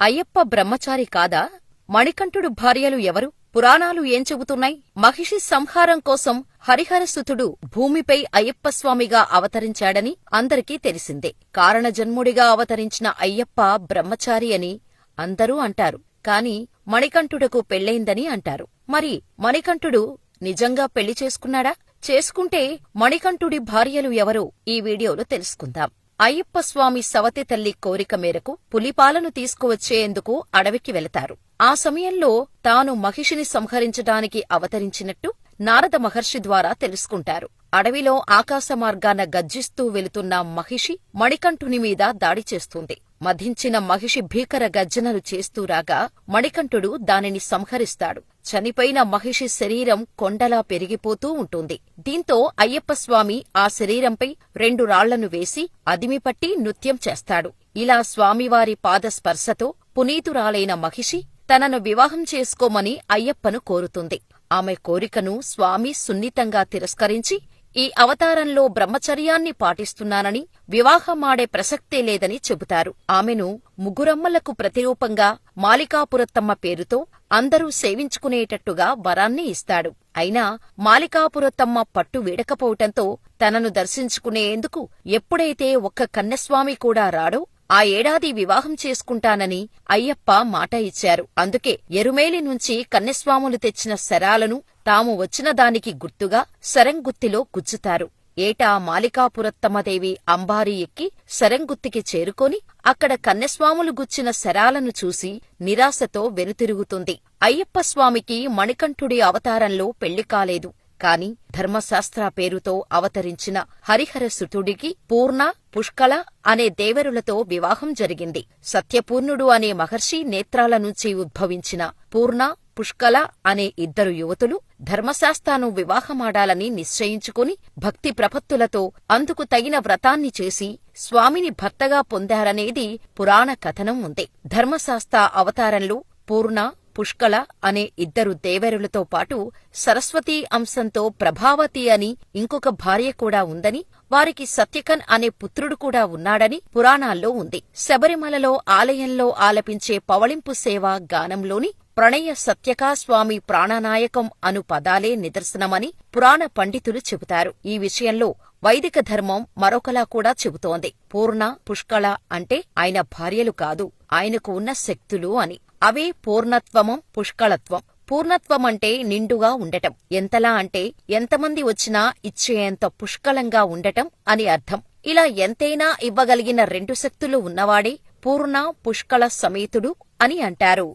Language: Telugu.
అయ్యప్ప బ్రహ్మచారి కాదా? మణికంఠుడు భార్యలు ఎవరు? పురాణాలు ఏం చెబుతున్నాయి? మహిషి సంహారం కోసం హరిహరసుతుడు భూమిపై అయ్యప్పస్వామిగా అవతరించాడని అందరికీ తెలిసిందే. కారణజన్ముడిగా అవతరించిన అయ్యప్ప బ్రహ్మచారి అని అందరూ అంటారు. కాని మణికంఠుడకు పెళ్ళైందని అంటారు. మరి మణికంఠుడు నిజంగా పెళ్ళి చేసుకున్నాడా? చేసుకుంటే మణికంఠుడి భార్యలు ఎవరో ఈ వీడియోలో తెలుసుకుందాం. అయ్యప్పస్వామి సవతి తల్లి కోరిక మేరకు పులిపాలను తీసుకువచ్చేందుకు అడవికి వెళతారు. ఆ సమయంలో తాను మహిషిని సంహరించడానికి అవతరించినట్టు నారద మహర్షి ద్వారా తెలుసుకుంటారు. అడవిలో ఆకాశమార్గాన గర్జిస్తూ వెళుతున్న మహిషి మణికంఠుని మీద దాడి చేస్తుంది. మధించిన మహిషి భీకర గర్జనలు చేస్తూ రాగా మణికంఠుడు దానిని సంహరిస్తాడు. చనిపోయిన మహిషి శరీరం కొండలా పెరిగిపోతూ ఉంటుంది. దీంతో అయ్యప్పస్వామి ఆ శరీరంపై రెండు రాళ్ళను వేసి అదిమిపట్టి నృత్యం చేస్తాడు. ఇలా స్వామివారి పాదస్పర్శతో పునీతురాలైన మహిషి తనను వివాహం చేసుకోమని అయ్యప్పను కోరుతుంది. ఆమె కోరికను స్వామి సున్నితంగా తిరస్కరించి ఈ అవతారంలో బ్రహ్మచర్యాన్ని పాటిస్తున్నానని వివాహమాడే ప్రసక్తే లేదని చెబుతారు. ఆమెను ముగ్గురమ్మలకు ప్రతిరూపంగా మాలికాపురత్తమ్మ పేరుతో అందరూ సేవించుకునేటట్టుగా వరాన్ని ఇస్తాడు. అయినా మాలికాపురత్తమ్మ పట్టు వీడకపోవటంతో తనను దర్శించుకునేందుకు ఎప్పుడైతే ఒక్క కన్నెస్వామి కూడా రాడో ఆ ఏడాది వివాహం చేసుకుంటానని అయ్యప్ప మాట ఇచ్చారు. అందుకే ఎరుమేలి నుంచి కన్నెస్వాములు తెచ్చిన శరాలను తాము వచ్చిన దానికి గుర్తుగా శరంగుత్తిలో గుచ్చుతారు. ఏటా మాలికాపురత్తమదేవి అంబారి ఎక్కి శరంగుత్తికి చేరుకొని అక్కడ కన్నెస్వాములు గుచ్చిన శరాలను చూసి నిరాశతో వెనుతిరుగుతుంది. అయ్యప్పస్వామికి మణికంఠుడి అవతారంలో పెళ్ళి కాలేదు. కాని ధర్మశాస్త్ర పేరుతో అవతరించిన హరిహరసుతుడికి పూర్ణ పుష్కళ అనే దేవరులతో వివాహం జరిగింది. సత్యపూర్ణుడు అనే మహర్షి నేత్రాల నుంచి ఉద్భవించిన పూర్ణ పుష్కల అనే ఇద్దరు యువతులు ధర్మశాస్త్రాను వివాహమాడాలని నిశ్చయించుకుని భక్తి ప్రపత్తులతో అందుకు తగిన వ్రతాన్ని చేసి స్వామిని భర్తగా పొందారనేది పురాణ కథనం ఉంది. ధర్మశాస్త్ర అవతారంలో పూర్ణ పుష్కళ అనే ఇద్దరు దేవరులతో పాటు సరస్వతీ అంశంతో ప్రభావతి అని ఇంకొక భార్య కూడా ఉందని వారికి సత్యకన్ అనే పుత్రుడు కూడా ఉన్నాడని పురాణాల్లో ఉంది. శబరిమలలో ఆలయంలో ఆలపించే పవళింపు సేవ గానంలోని ప్రణయ సత్యకా స్వామి ప్రాణనాయకం అను పదాలే నిదర్శనమని పురాణ పండితులు చెబుతారు. ఈ విషయంలో వైదిక ధర్మం మరొకలా కూడా చెబుతోంది. పూర్ణ పుష్కళ అంటే ఆయన భార్యలు కాదు ఆయనకు ఉన్న శక్తులు అని. అవే పూర్ణత్వమం పుష్కళత్వం. పూర్ణత్వమంటే నిండుగా ఉండటం. ఎంతలా అంటే ఎంతమంది వచ్చినా ఇచ్చేంత పుష్కలంగా ఉండటం అని అర్థం. ఇలా ఎంతైనా ఇవ్వగలిగిన రెండు శక్తులు ఉన్నవాడే పూర్ణ పుష్కళ సమేతుడు అని అంటారు.